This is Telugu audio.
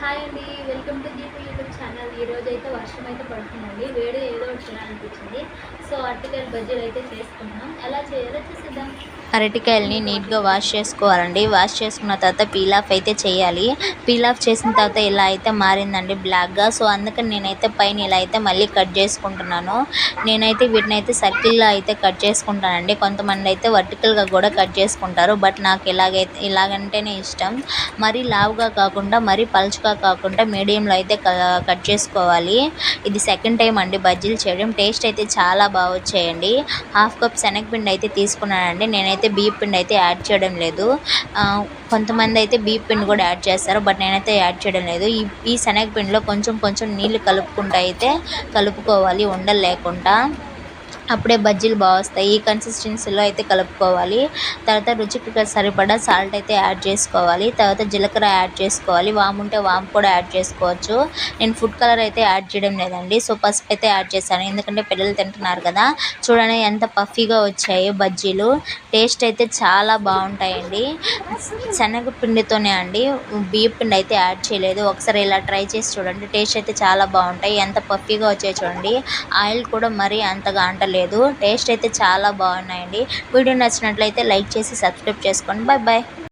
హాయ్ అండి. Welcome to Deepu YouTube channel. ఈ రోజు అయితే వర్షం అయితే పడుతుందండి. వేడి ఏదో ఒకటి తినాలనిపించింది. సో అరటికాయలు బజ్జీలు అయితే చేసుకున్నాం. ఎలా చేయాలో చూసి అరటికాయలని నీట్గా వాష్ చేసుకోవాలండి. వాష్ చేసుకున్న తర్వాత పీల్ ఆఫ్ అయితే చేయాలి. పీల్ ఆఫ్ చేసిన తర్వాత ఇలా అయితే మారిందండి బ్లాక్గా. సో అందుకని నేనైతే పైన ఇలా అయితే మళ్ళీ కట్ చేసుకుంటున్నాను. నేనైతే వీటిని అయితే సర్కిల్లో అయితే కట్ చేసుకుంటానండి. కొంతమంది అయితే వర్టికల్గా కూడా కట్ చేసుకుంటారు. బట్ నాకు ఇలాగైతే ఇలాగంటేనే ఇష్టం. మరీ లావుగా కాకుండా మరీ పలుచుగా కాకుండా మీడియంలో అయితే కట్ చేసుకోవాలి. ఇది సెకండ్ టైం అండి బజ్జీలు చేయడం. టేస్ట్ అయితే చాలా బాగా వచ్చాయండి. హాఫ్ కప్ శనగపిండి అయితే తీసుకున్నానండి. నేనైతే బియ్య పిండి అయితే యాడ్ చేయడం లేదు. కొంతమంది అయితే బియ్య పిండి కూడా యాడ్ చేస్తారు బట్ నేనైతే యాడ్ చేయడం లేదు. ఈ ఈ శనగపిండిలో కొంచెం కొంచెం నీళ్ళు కలుపుకుంటూ అయితే కలుపుకోవాలి ఉండలు లేకుండా అప్పుడే బజ్జీలు బాగా వస్తాయి. ఈ కన్సిస్టెన్సీలో అయితే కలుపుకోవాలి. తర్వాత రుచికి సరిపడా సాల్ట్ అయితే యాడ్ చేసుకోవాలి. తర్వాత జీలకర్ర యాడ్ చేసుకోవాలి. వాము ఉంటే వాము కూడా యాడ్ చేసుకోవచ్చు. నేను ఫుడ్ కలర్ అయితే యాడ్ చేయడం లేదండి. సో పసుపు అయితే యాడ్ చేశాను. ఎందుకంటే పిల్లలు తింటున్నారు కదా. చూడండి ఎంత పఫీగా వచ్చాయి బజ్జీలు. టేస్ట్ అయితే చాలా బాగుంటాయండి. శనగపిండితోనే అండి. బియ్య పిండి అయితే యాడ్ చేయలేదు. ఒకసారి ఇలా ట్రై చేసి చూడండి. టేస్ట్ అయితే చాలా బాగుంటాయి. ఎంత పఫీగా వచ్చాయో చూడండి. ఆయిల్ కూడా మరీ అంతగా అంటలేదు. లేదు. టేస్ట్ అయితే చాలా బాగున్నాయండి. వీడియో నచ్చినట్లయితే లైక్ చేసి సబ్స్క్రైబ్ చేసుకోండి. Bye bye